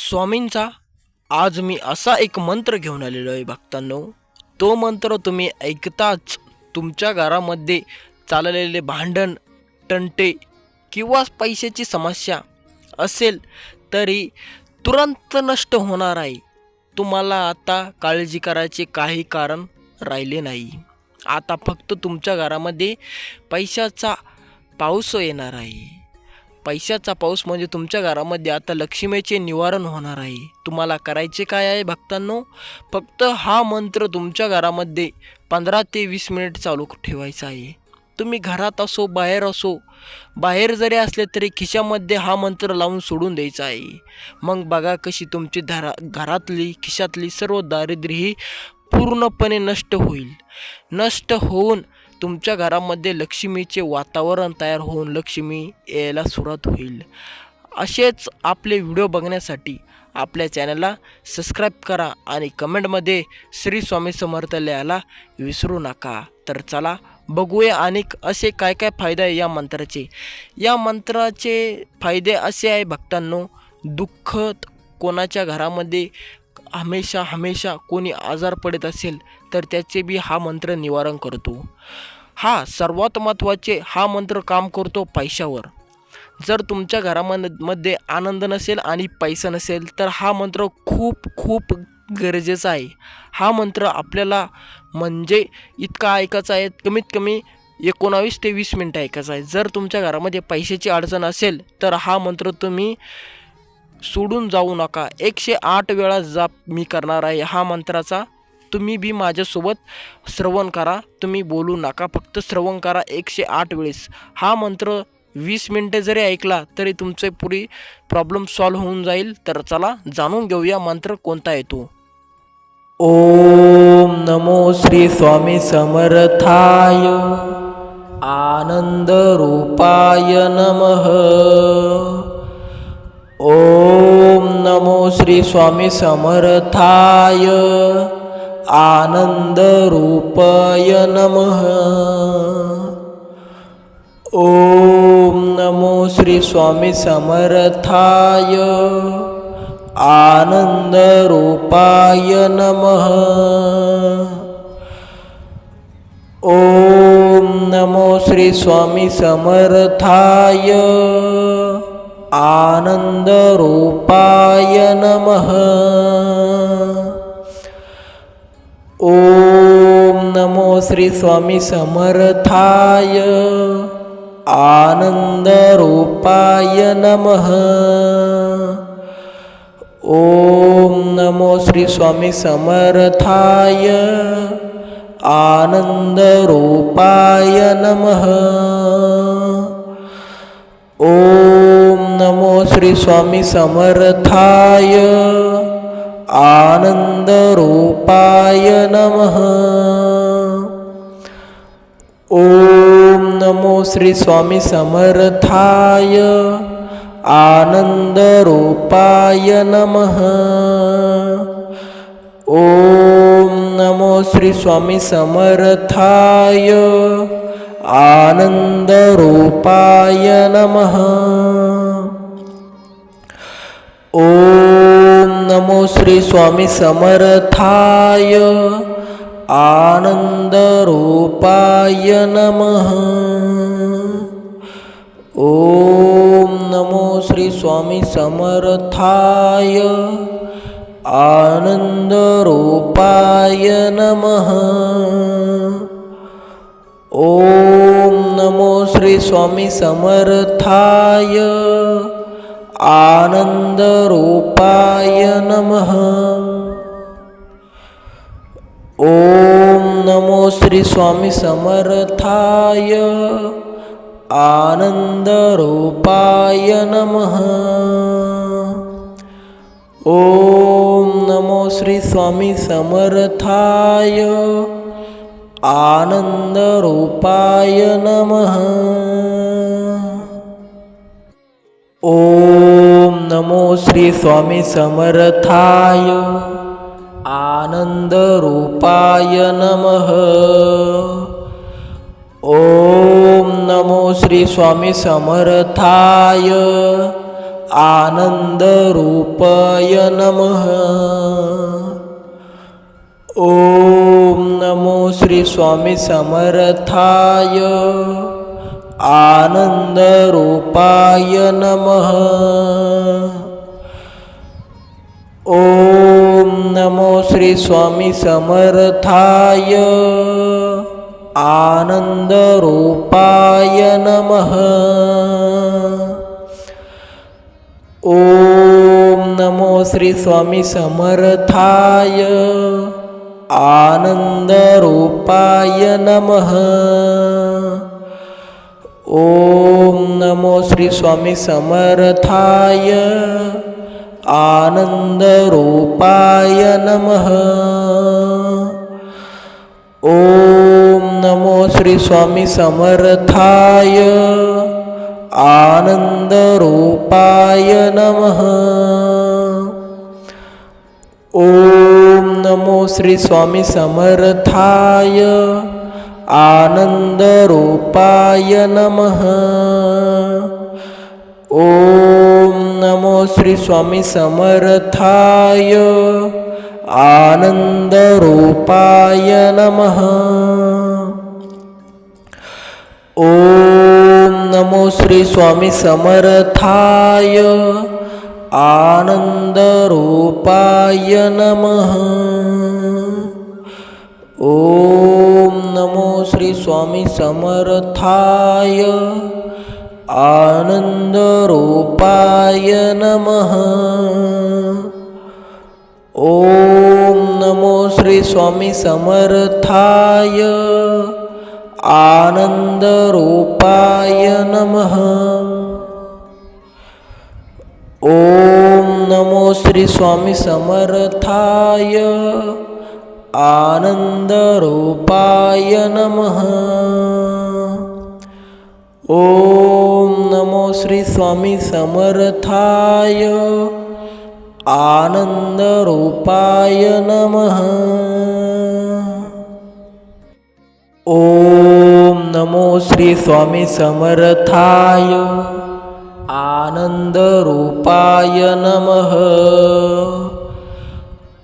स्वामींचा आज मी असा एक मंत्र घेऊन आलेलो आहे भक्तांनो. तो मंत्र तुम्ही ऐकताच तुमच्या घरामध्ये चाललेले भांडण टंटे किंवा पैशाची समस्या असेल तरी तुरंत नष्ट होणार आहे. तुम्हाला आता काळजी करायचे काही कारण राहिले नाही. आता फक्त तुमच्या घरामध्ये पैशाचा पाऊस येणार आहे. पैशाचा पाऊस म्हणजे तुमच्या घरामध्ये आता लक्ष्मीचे निवारण होणार आहे. तुम्हाला करायचे काय आहे भक्तांनो? फक्त हा मंत्र तुमच्या घरामध्ये पंधरा ते वीस मिनिट चालू ठेवायचा आहे. तुम्ही घरात असो बाहेर असो बाहेर जरी असले तरी खिशामध्ये हा मंत्र लावून सोडून द्यायचा आहे. मग बघा कशी तुमची धरा घरातली खिशातली सर्व दारिद्र्य ही पूर्णपणे नष्ट होईल. नष्ट होऊन तुमच्या घरामध्ये लक्ष्मीचे वातावरण तयार होऊन लक्ष्मी यायला सुरुवात होईल. असेच आपले व्हिडिओ बघण्यासाठी आपल्या चॅनलला सबस्क्राईब करा आणि कमेंटमध्ये श्री स्वामी समर्थ लिहायला विसरू नका. तर चला बघूया आणि असे काय काय फायदे आहे या मंत्राचे. या मंत्राचे फायदे असे आहे भक्तांनो दुःख कोणाच्या घरामध्ये हमेशा हमेशा कोणी आजार पडत असेल तर त्याचे बी हा मंत्र निवारण करतो. हा सर्वात महत्त्वाचे हा मंत्र काम करतो पैशावर. जर तुमच्या घरामध्ये आनंद नसेल आणि पैसा नसेल तर हा मंत्र खूप खूप गरजेचा आहे. हा मंत्र आपल्याला म्हणजे इतका ऐकायचा आहे कमीत कमी एकोणावीस ते वीस मिनटं ऐकायचं आहे. जर तुमच्या घरामध्ये पैशाची अडचण असेल तर हा मंत्र तुम्ही सोडून जाऊ नका. एकशे आठ वेळा जाप मी करणार आहे. हा मंत्राचा तुम्ही बी माझ्यासोबत श्रवण करा. तुम्ही बोलू नका. फक्त श्रवण करा एकशे आठ वेळेस. हा मंत्र वीस मिनटे जरी ऐकला तरी तुमचे पुरी प्रॉब्लेम सॉल्व्ह होऊन जाईल. तर चला जाणून घेऊया मंत्र कोणता येतो ओम नमो श्री स्वामी समर्थाय. आनंद रूपाय नमः. ओम नमो श्री स्वामी समर्थाय. आनंद नमः ओम नमो श्री स्वामी समर्थाय। आनंद नमः। ओम नमो श्री स्वामी समर्थाय। आनंद नमः। ओम नमो श्री स्वामी समर्थाय. आनंद रूपाय नमः. ओम नमो श्री स्वामी समर्थाय. आनंद रूपाय नमः. ओम नमो श्री स्वामी समर्थाय. आनंद नमः। ओम नमो श्री स्वामी समर्थाय। आनंद रूपाय नमः। ओम नमो श्री स्वामी समर्थाय। आनंद नमः। ओम नमो श्री स्वामी समर्थाय. आनंद रूपाय नमः. ओम नमो श्री स्वामी समर्थाय. आनंद रूपाय नमः. ओम नमो श्री स्वामी समर्थाय. आनंद नमः। ओम नमो श्री स्वामी समर्थाय। आनंद नमः। ओम नमो श्री स्वामी समर्थाय। आनंद नमः। ओम नमो श्री स्वामी समर्थाय. आनंद रूपाय नमः. ओम नमो श्री स्वामी समर्थाय. आनन्दरूपाय नमः. ॐ नमो श्री स्वामी समर्थाय. आनन्दरूपाय नमः। ॐ नमो श्री स्वामी समर्थाय। आनन्दरूपाय नमः। ॐ नमो श्री स्वामी समर्थाय। आनन्दरूपाय नमः। ॐ नमो श्री स्वामी समर्थाय आनन्दरूपाय नमः। ॐ नमो श्री स्वामी समर्थाय आनन्दरूपाय नमः। ॐ नमो श्री स्वामी समर्थाय आनन्दरूपाय नमः। ॐ नमो श्री स्वामी समर्थाय। आनन्दरूपाय नमः। ॐ नमो श्री स्वामी समर्थाय। आनन्दरूपाय नमः। ॐ स्वामी समर्थाय. आनन्दरूपाय नमः. ॐ नमो श्री स्वामी समर्थाय. आनन्दरूपाय नमः. ॐ नमो श्री स्वामी समर्थाय. आनन्दरूपाय नमः। ॐ नमो श्री स्वामी समर्थाय। आनन्दरूपाय नमः। ॐ नमो श्री स्वामी समर्थाय। आनन्दरूपाय नमः।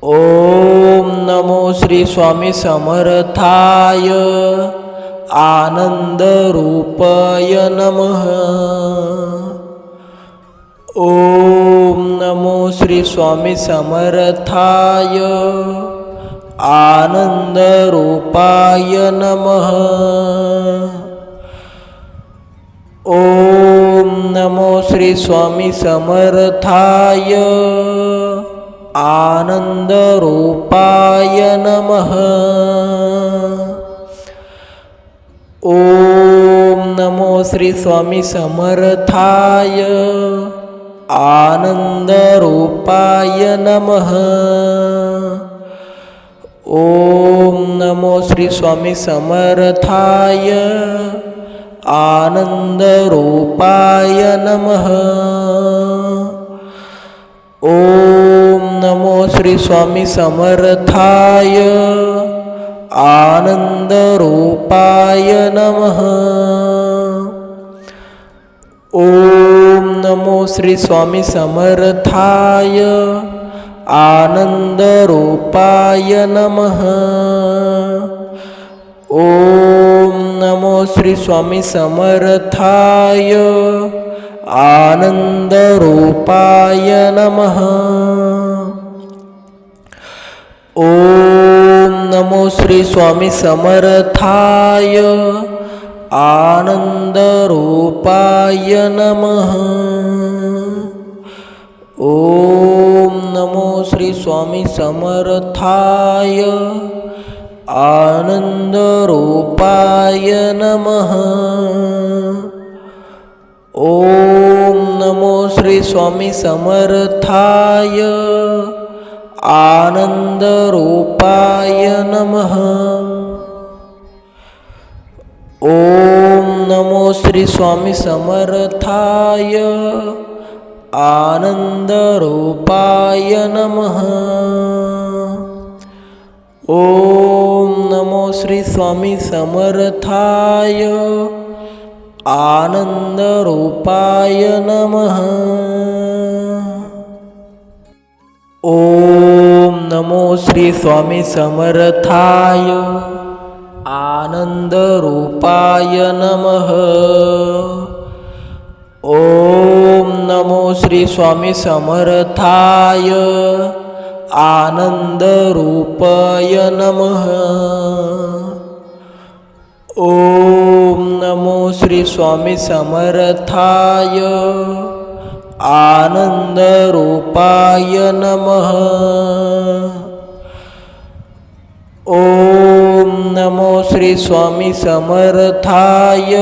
ॐ नमो श्री स्वामी समर्थाय. आनन्दरूपाय नमः. ॐ नमो श्री स्वामी समर्थाय. आनन्दरूपाय नमः. ॐ नमो श्री स्वामी समर्थाय. आनन्दरूपाय नमः। ॐ नमो श्री स्वामी समर्थाय। आनन्दरूपाय नमः। ॐ नमो श्री स्वामी समर्थाय। आनन्दरूपाय नमः। ॐ नमो श्री स्वामी समर्थाय. आनन्दरूपाय नमः. ॐ नमो श्री स्वामी समर्थाय. आनन्दरूपाय नमः. ॐ नमो श्री स्वामी समर्थाय. आनन्दरूपाय नमः. ॐ नमो श्री स्वामी समर्थाय. आनन्दरूपाय नमः. ॐ नमो श्री स्वामी समर्थाय. आनन्दरूपाय नमः. ॐ नमो श्री स्वामी समर्थाय. आनन्दरूपाय नमः। ॐ नमो श्री स्वामी समर्थाय। आनन्दरूपाय नमः। ॐ नमो श्री स्वामी समर्थाय। आनन्दरूपाय नमः। ओम श्री स्वामी समर्थाय. आनंद रूपाय नमः. ओम नमो श्री स्वामी समर्थाय. आनंद रूपाय नमः. ओम नमो श्री स्वामी समर्थाय. आनंद नमः. ओम नमो श्री स्वामी समर्थाय.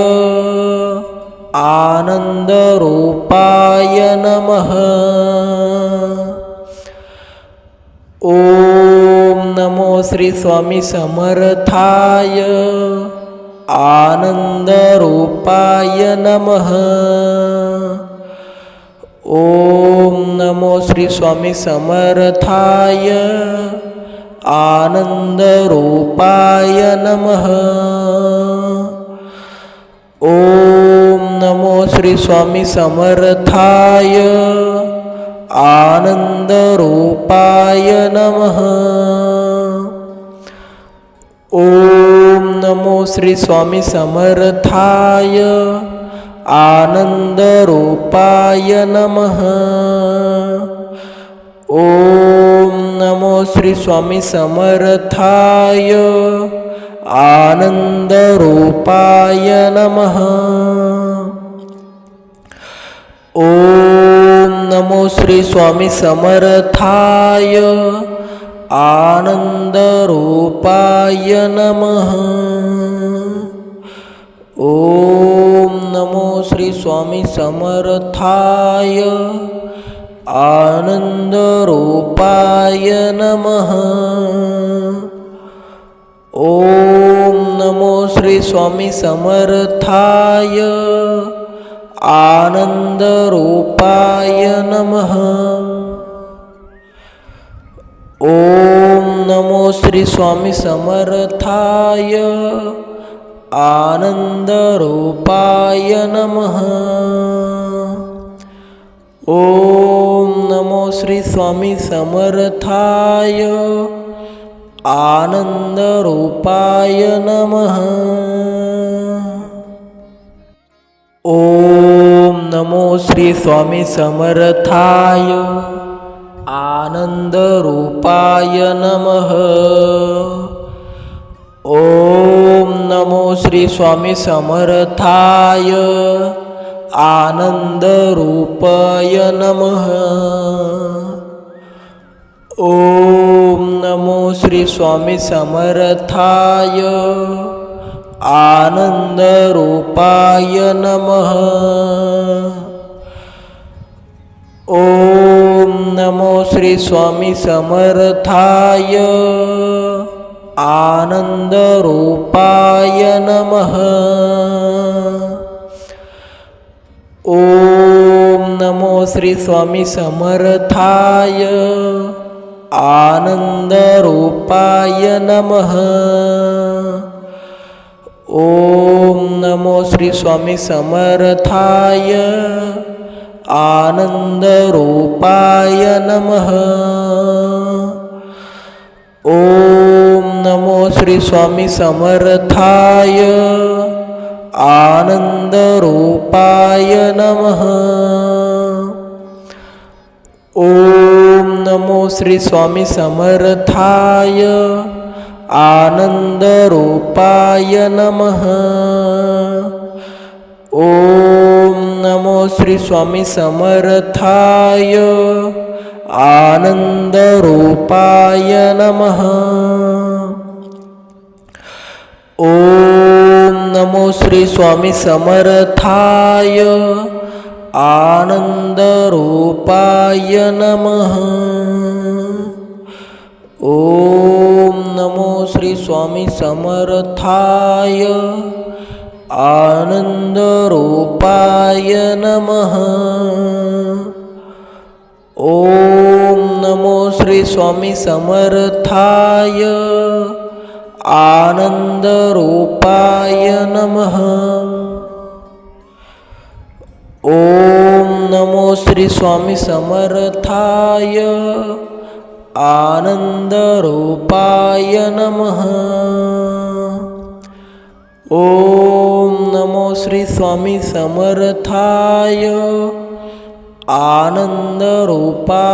आनंद रूपाय नमः. ओम नमो श्री स्वामी समर्थाय. आनंद रूपाय नमः. ओम नमो श्री स्वामी समर्थाय. आनन्दरूपाय नमः। ओम नमो श्री स्वामी समर्थाय। आनंद नमः। ओम नमो श्री स्वामी समर्थाय। आनंद नमः। श्री स्वामी समर्थाय. आनंद रूपाय नमः. ॐ नमो श्री स्वामी समर्थाय. आनंद रूपाय नमः. ॐ नमो श्री स्वामी समर्थाय. आनंद रूपाय नमः। ओम नमो श्री स्वामी समर्थाय। आनंद रूपाय नमः। ओम नमो श्री स्वामी समर्थाय। आनंद रूपाय नमः। ओम श्री स्वामी समर्थाय. आनंद रूपाय नमः. ओम नमो श्री स्वामी समर्थाय. आनंद रूपाय नमः. ओम नमो श्री स्वामी समर्थाय. आनंद नमः। ओम नमो श्री स्वामी समर्थाय। आनंद रूपाय नमः। ओम नमो श्री स्वामी समर्थाय। आनंद नमः। ओम नमो श्री स्वामी समर्थाय. आनंद रूपाय नमः. ओम नमो श्री स्वामी समर्थाय. आनंद रूपाय नमः. ओम नमो श्री स्वामी समर्थाय. आनंद नमः। ओम नमो श्री स्वामी समर्थाय। आनंद रूपाय नमः। ओम नमो श्री स्वामी समर्थाय। आनन्दरूपाय नमः। ओम श्री स्वामी समर्थाय. आनंद रूपाय नमः. ओम नमो श्री स्वामी समर्थाय. आनंद रूपाय नमः. ओम नमो श्री स्वामी समर्थाय. आनंद रूपाय नमः। ओम नमो श्री स्वामी समर्थाय। आनन्दरूपाय नमः। ॐ नमो श्री स्वामी समर्थाय। आनन्दरूपाय